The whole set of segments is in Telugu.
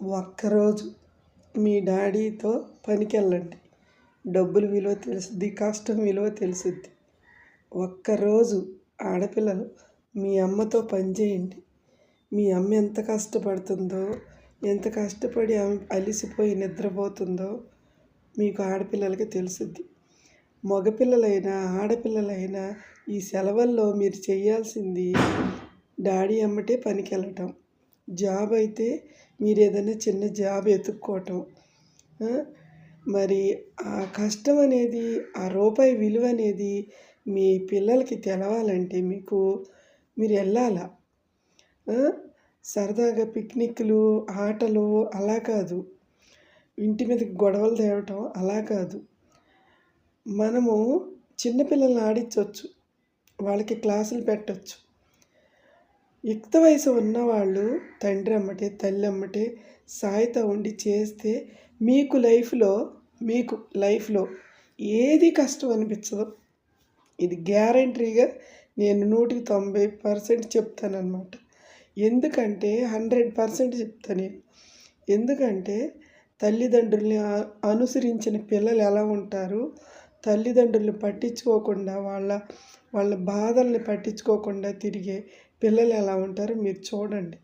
ఒక్కరోజు మీ డాడీతో పనికెళ్ళండి. డబ్బుల విలువ తెలుసుద్ది కష్టం విలువ తెలుసుద్ది. ఒక్కరోజు ఆడపిల్లలు మీ అమ్మతో పని చేయండి. మీ అమ్మ ఎంత కష్టపడుతుందో ఎంత కష్టపడి అలిసిపోయి నిద్రపోతుందో మీకు ఆడపిల్లలకి తెలుసుద్ది. మగపిల్లలైనా ఆడపిల్లలైనా ఈ సెలవుల్లో మీరు చేయాల్సింది డాడీ అమ్మటే పనికి వెళ్ళటం జాబ్ అయితే మీరు ఏదైనా చిన్న జాబ్ వెతుక్కోవటం మరి ఆ కష్టం అనేది ఆ రూపాయి విలువ అనేది మీ పిల్లలకి తెలవాలంటే మీకు మీరు వెళ్ళాల? సరదాగా పిక్నిక్లు ఆటలు అలా కాదు. ఇంటి మీదకి గొడవలు తేవటం అలా కాదు. మనము చిన్నపిల్లల్ని ఆడించవచ్చు వాళ్ళకి క్లాసులు పెట్టవచ్చు యుక్త వయసు ఉన్నవాళ్ళు తండ్రి అమ్మటే తల్లి అమ్మటే సాయిత ఉండి చేస్తే మీకు లైఫ్లో మీకు లైఫ్లో ఏది కష్టం అనిపించదు. ఇది గ్యారంటీగా నేను నూటికి తొంభై పర్సెంట్ చెప్తానమాట ఎందుకంటే హండ్రెడ్ పర్సెంట్ చెప్తాను నేను. ఎందుకంటే తల్లిదండ్రుల్ని అనుసరించిన పిల్లలు ఎలా ఉంటారు? తల్లిదండ్రుల్ని పట్టించుకోకుండా వాళ్ళ వాళ్ళ బాధల్ని పట్టించుకోకుండా తిరిగే పిల్లలు ఎలా ఉంటారో మీరు చూడండి.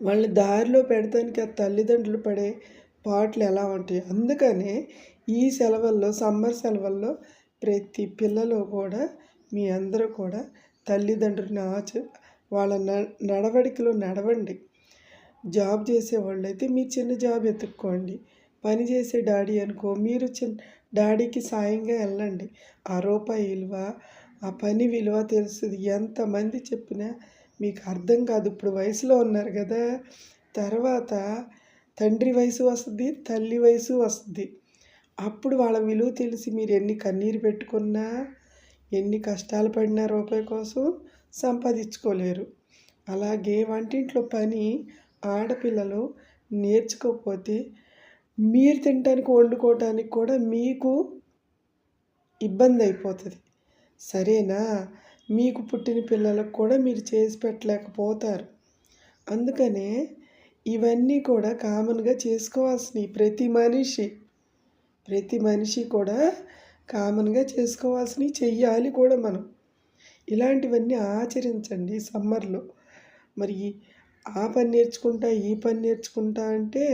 వాళ్ళని దారిలో పెడతానికి ఆ తల్లిదండ్రులు పడే పాటలు ఎలా ఉంటాయి? అందుకనే ఈ సెలవుల్లో సమ్మర్ సెలవుల్లో ప్రతి పిల్లలు కూడా మీ అందరూ కూడా తల్లిదండ్రులని ఆచ వాళ్ళ నడవడికలో నడవండి. జాబ్ చేసేవాళ్ళు అయితే మీ చిన్న జాబ్ ఎత్తుక్కోండి. పని చేసే డాడీ అనుకో మీరు చిన్న డాడీకి సాయంగా వెళ్ళండి. ఆ రూపాయి విలువ ఆ పని విలువ తెలుస్తుంది ఎంతమంది చెప్పినా మీకు అర్థం కాదు. ఇప్పుడు వయసులో ఉన్నారు కదా. తర్వాత తండ్రి వయసు వస్తుంది తల్లి వయసు వస్తుంది. అప్పుడు వాళ్ళ విలువ తెలిసి మీరు ఎన్ని కన్నీరు పెట్టుకున్నా ఎన్ని కష్టాలు పడినా రూపాయి కోసం సంపాదించుకోలేరు. అలాగే వంటింట్లో పని ఆడపిల్లలు నేర్చుకోకపోతే మీరు తినడానికి వండుకోవటానికి కూడా మీకు ఇబ్బంది అయిపోతుంది సరేనా? మీకు పుట్టిన పిల్లలకు కూడా మీరు చేసి పెట్టలేకపోతారు. అందుకనే ఇవన్నీ కూడా కామన్గా చేసుకోవాల్సినవి. ప్రతి మనిషి ప్రతి మనిషి కూడా కామన్గా చేసుకోవాల్సినవి చెయ్యాలి కూడా మనం. ఇలాంటివన్నీ ఆచరించండి సమ్మర్లో. మరి ఆ పని నేర్చుకుంటా ఈ పని నేర్చుకుంటా అంటే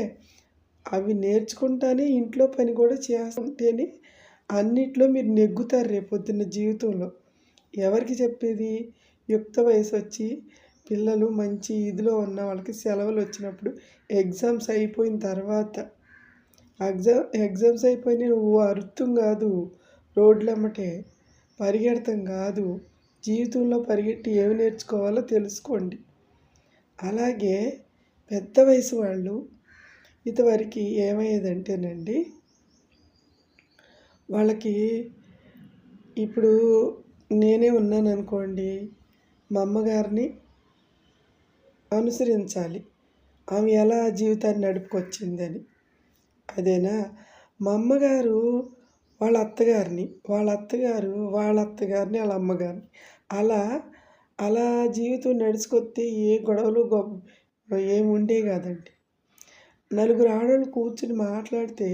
అవి నేర్చుకుంటానే ఇంట్లో పని కూడా చేస్తుంటేనే అన్నిట్లో మీరు నెగ్గుతారు రేపొద్దున్న జీవితంలో. ఎవరికి చెప్పేది? యుక్త వయసు వచ్చి పిల్లలు మంచి ఇదిలో ఉన్న వాళ్ళకి సెలవులు వచ్చినప్పుడు ఎగ్జామ్స్ అయిపోయిన తర్వాత ఎగ్జామ్ ఎగ్జామ్స్ అయిపోయిన నువ్వు అరుత్తం కాదు రోడ్లమ్మటే పరిగెడతాం కాదు జీవితంలో పరిగెట్టి ఏమి నేర్చుకోవాలో తెలుసుకోండి. అలాగే పెద్ద వయసు వాళ్ళు ఇదివరకు ఏమయ్యేదంటేనండి వాళ్ళకి ఇప్పుడు నేనే ఉన్నాను అనుకోండి మా అమ్మగారిని అనుసరించాలి. ఆమె ఎలా జీవితాన్ని నడుపుకొచ్చిందని. అదేనా? మా అమ్మగారు వాళ్ళ అత్తగారిని వాళ్ళ అత్తగారు వాళ్ళ అత్తగారిని వాళ్ళ అమ్మగారిని. అలా అలా జీవితం నడుచుకొస్తే ఏ గొడవలు ఏమి ఉండే కాదండి. నలుగురు ఆడవాళ్ళు కూర్చుని మాట్లాడితే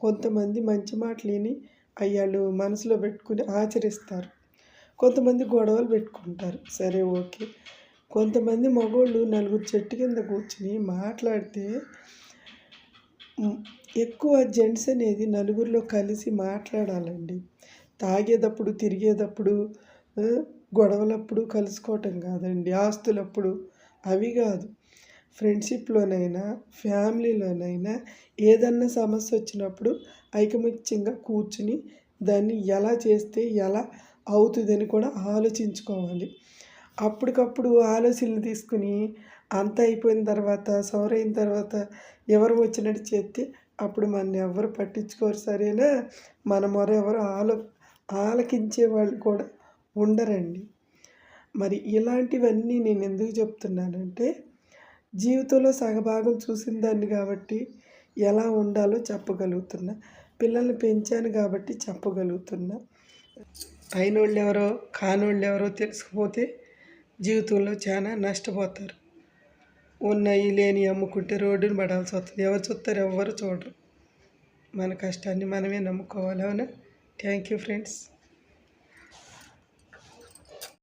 కొంతమంది మంచి మాటలు విని అయ్యాళ్ళు మనసులో పెట్టుకుని ఆచరిస్తారు. కొంతమంది గొడవలు పెట్టుకుంటారు. సరే ఓకే. కొంతమంది మగవాళ్ళు నలుగురు చెట్టు కింద కూర్చుని మాట్లాడితే ఎక్కువ జెంట్స్ అనేది నలుగురిలో కలిసి మాట్లాడాలండి. తాగేటప్పుడు తిరిగేటప్పుడు గొడవలప్పుడు కలుసుకోవటం కాదండి. ఆస్తులప్పుడు అవి కాదు. ఫ్రెండ్షిప్లోనైనా ఫ్యామిలీలోనైనా ఏదన్నా సమస్య వచ్చినప్పుడు ఐకమత్యంగా కూర్చుని దాన్ని ఎలా చేస్తే ఎలా అవుతుందని కూడా ఆలోచించుకోవాలి. అప్పటికప్పుడు ఆలోచనలు తీసుకుని అంత అయిపోయిన తర్వాత సవరైన తర్వాత ఎవరు వచ్చినట్టు చేస్తే అప్పుడు మన ఎవరు పట్టించుకోరు సరేనా? మన మొర ఎవరు ఆలో ఆలకించే వాళ్ళు కూడా ఉండరండి. మరి ఇలాంటివన్నీ నేను ఎందుకు చెప్తున్నానంటే జీవితంలో సగభాగం చూసిన దాన్ని కాబట్టి ఎలా ఉండాలో చెప్పగలుగుతున్నా. పిల్లల్ని పెంచాను కాబట్టి చెప్పగలుగుతున్నా. అయినోళ్ళు ఎవరో కానోళ్ళు ఎవరో తెలుసుకుపోతే జీవితంలో చాలా నష్టపోతారు. ఉన్నాయి లేని అమ్ముకుంటే రోడ్డుని పడాల్సి వస్తుంది. ఎవరు చూస్తారు ఎవరు చూడరు. మన కష్టాన్ని మనమే నమ్ముకోవాలి. అవునా? Thank you friends